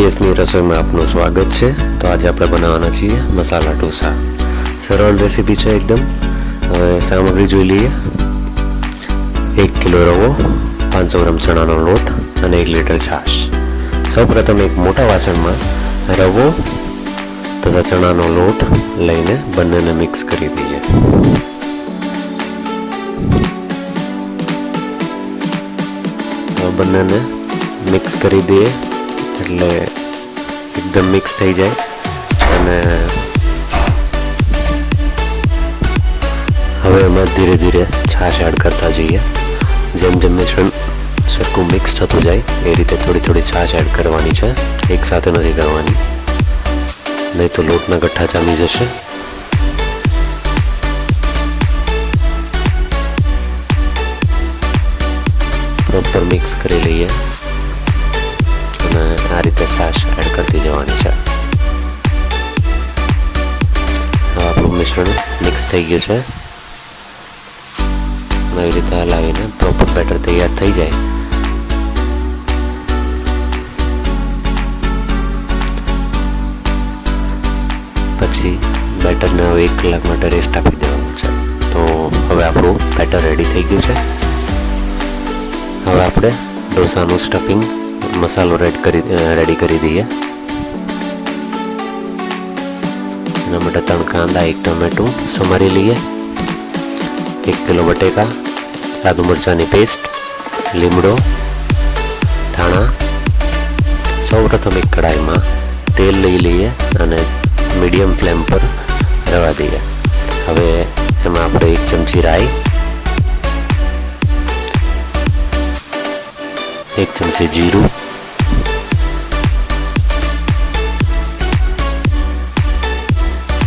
પીએસની રસોઈમાં આપનું સ્વાગત છે. તો આજે આપણે બનાવવાના છીએ મસાલા ઢોસા. સરળ રેસીપી છે એકદમ. હવે સામગ્રી જોઈ લઈએ. એક કિલો રવો, પાંચસો ગ્રામ ચણાનો લોટ અને એક લીટર છાશ. સૌપ્રથમ એક મોટા વાસણમાં રવો તથા ચણાનો લોટ લઈને બંનેને મિક્સ કરી દઈએ. બંનેને મિક્સ કરી દઈએ. એટલે એકદમ મિક્સ થઈ જાય. અને હવે એમાં ધીરે ધીરે છાશ એડ કરતા જઈએ. જેમ જેમ મિશ્રણ સરખું મિક્સ થતું જાય, એ રીતે થોડી થોડી છાશ એડ કરવાની છે. એક સાથે નથી કરવાની. નહીં તો લોટના ગઠ્ઠા ચામી જશે. પ્રોપર મિક્સ કરી લઈએ. અને આ રીતે છાશ એડ કરતી જવાની છે. હવે આપણું મિશ્રણ મિક્સ થઈ ગયું છે. આવી રીતે હલાવીને પ્રોપર બેટર તૈયાર થઈ જાય. પછી બેટરને હવે એક કલાક માટે રેસ્ટ આપી દેવાનું છે. તો હવે આપણું બેટર રેડી થઈ ગયું છે. હવે આપણે ઢોસાનું સ્ટફિંગ મસાલો રેડ કરી રેડી કરી દઈએ. એના માટે ત્રણ કાંદા, એક ટમેટું સમારી લઈએ. એક કિલો બટેકા, આદુ મરચાંની પેસ્ટ લીમડો, ધાણા. સૌપ્રથમ એક કડાઈમાં તેલ લઈ લઈએ અને મીડિયમ ફ્લેમ પર રહેવા દઈએ. હવે એમાં આપણે એક ચમચી રાઈ એક ચમચી જીરું.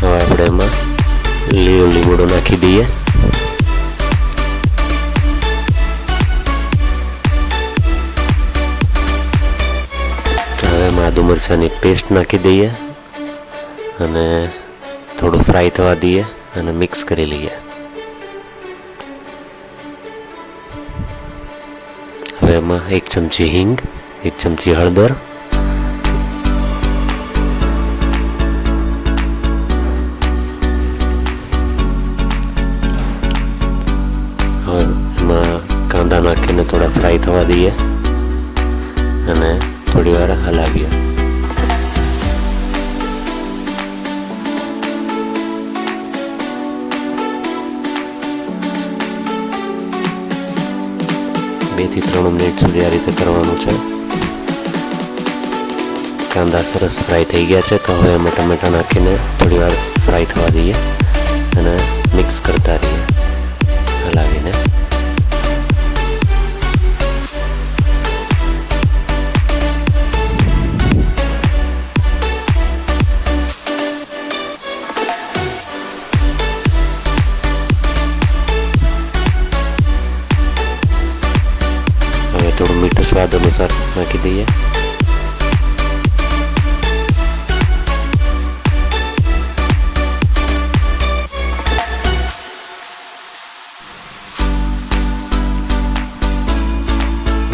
હવે આપણે એમાં લીલો લીમડો નાખી દઈએ. હવે એમાં આદુ મરચાંની પેસ્ટ નાખી દઈએ અને થોડું ફ્રાય થવા દઈએ અને મિક્સ કરી લઈએ. હવે એમાં એક ચમચી હિંગ, એક ચમચી હળદર. એમાં કાંદા નાખીને થોડા ફ્રાય થવા દઈએ અને થોડી વાર હલાવીએ. બેથી ત્રણ મિનિટ સુધી આ રીતે કરવાનું છે. કાંદા સરસ ફ્રાય થઈ ગયા છે, તો હવે એમાં ટમેટા નાખીને થોડી વાર ફ્રાય થવા દઈએ અને મિક્સ કરતા રહીએ હલાવીને. થોડું મીઠું સ્વાદ અનુસાર નાખી દઈએ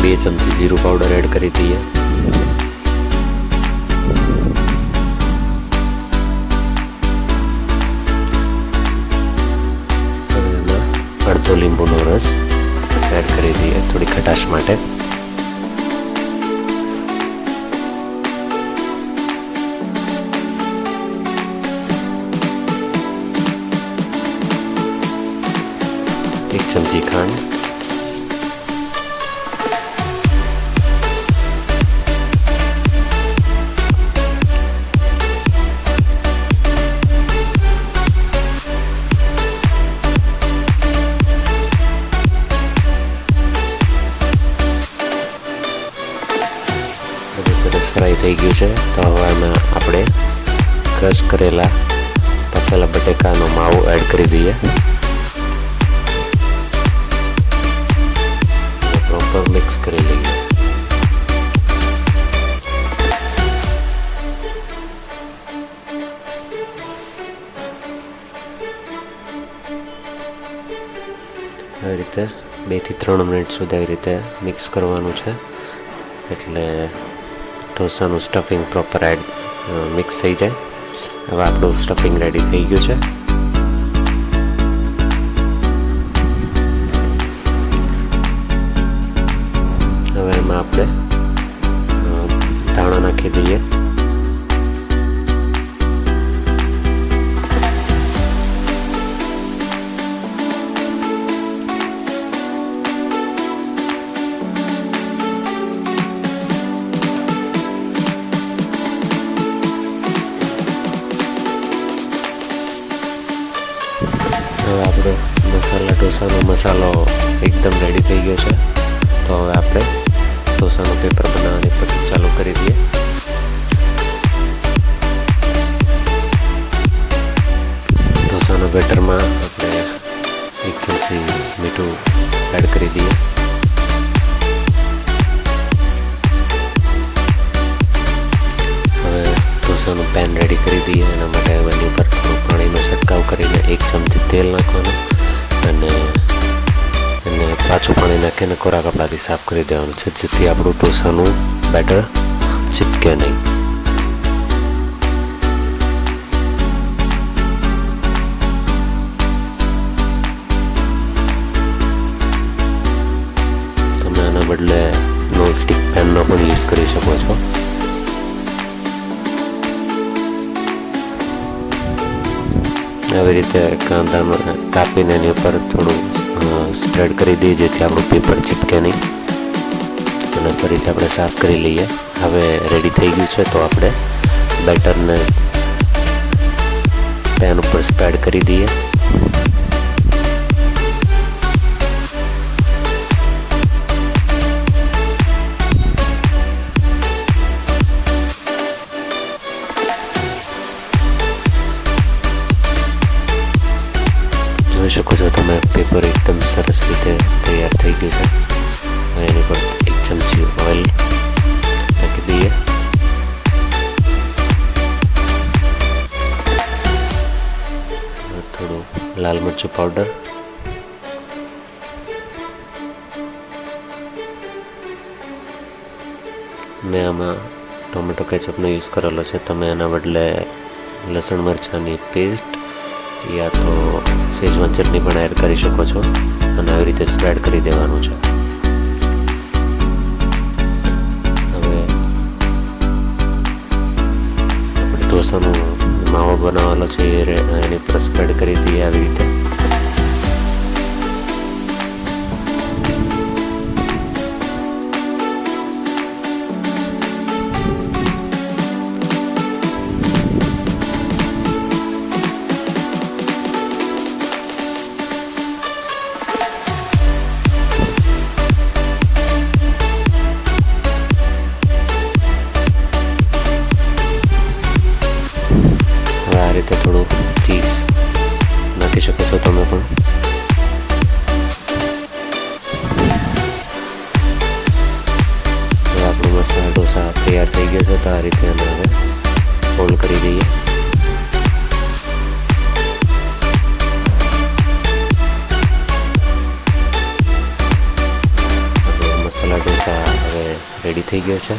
બે ચમચી જીરું પાવડર એડ કરી દઈએ હવે એમાં અડધો લીંબુનો રસ એડ કરી દઈએ થોડી ખટાશ માટે ચમચી ખાંડ સરસ ફ્રાય થઈ ગયું છે તો હવે એમાં આપણે ક્રશ કરેલા પચેલા બટેકાનો માવો એડ કરી દઈએ. પ્રોપર મિક્સ કરી લઈએ. આવી રીતે બેથી ત્રણ મિનિટ સુધી આવી રીતે મિક્સ કરવાનું છે. એટલે ઢોસાનું સ્ટફિંગ પ્રોપર એડ મિક્સ થઈ જાય. હવે આપણું સ્ટફિંગ રેડી થઈ ગયું છે. મસાલો એકદમ રેડી થઈ ગયો છે. તો હવે આપણે ઢોસાનું પેપર બનાવવાની પ્રોસેસ ચાલુ કરી દઈએ. ઢોસાના બેટરમાં આપણે એક ચમચી મીઠું એડ કરી દઈએ. હવે ઢોસાનું પેન રેડી કરી દઈએ. એના માટે એની ઉપર થોડું પાણીનો છંટકાવ કરીને એક ચમચી તેલ નાખવાનું અને અને પાછું પાણી નાખીને ખોરાક આપણાથી સાફ કરી દેવાનું છે, જેથી આપણું ઢોસાનું બેટર ચીપકે નહીં. તમે આના બદલે નોન સ્ટિક પેનનો પણ યુઝ કરી શકો છો. આવી રીતે કાંદામાં કાપીને એની ઉપર થોડું સ્પ્રેડ કરી દઈએ જેથી આપણું પેપર ચીપકે નહીં. અને ફરીથી આપણે સાફ કરી લઈએ. હવે રેડી થઈ ગયું છે તો આપણે બેટરને પેન ઉપર સ્પ્રેડ કરી દઈએ. જોઈ શકો છો તમે પેપર એકદમ સરસ રીતે તૈયાર થઈ ગયું છે. એની પર એક ચમચી ઓઇલ નાખી દઈએ. થોડું લાલ મરચું પાવડર મેં આમાં ટોમેટો કેચઅપનો યુઝ કરેલો છે. તમે એના બદલે લસણ મરચાંની પેસ્ટ યા તો સેજવાન ચટણી પણ એડ કરી શકો છો અને આવી રીતે સ્પ્રેડ કરી દેવાનું છે. હવે આપણે ઢોસાનો માવો બનાવેલો છે, એની પર સ્પ્રેડ કરી દઈએ આવી રીતે. નાખી શકો છો તમે પણ. આપણું મસાલા ઢોસા તૈયાર થઈ ગયો છે, તો આ રીતે અમે હવે ફોલ્ડ કરી દઈએ. મસાલા ઢોસા હવે રેડી થઈ ગયો છે.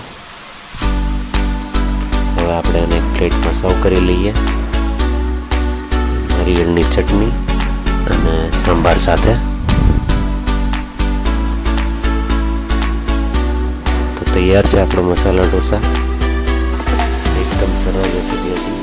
હવે આપણે એને પ્લેટમાં સર્વ કરી લઈએ. નારિયેળની ચટણી અને સંભાર સાથે. તો તૈયાર છે આપણો મસાલા ઢોસા. એકદમ સરળ રેસીપી હતી.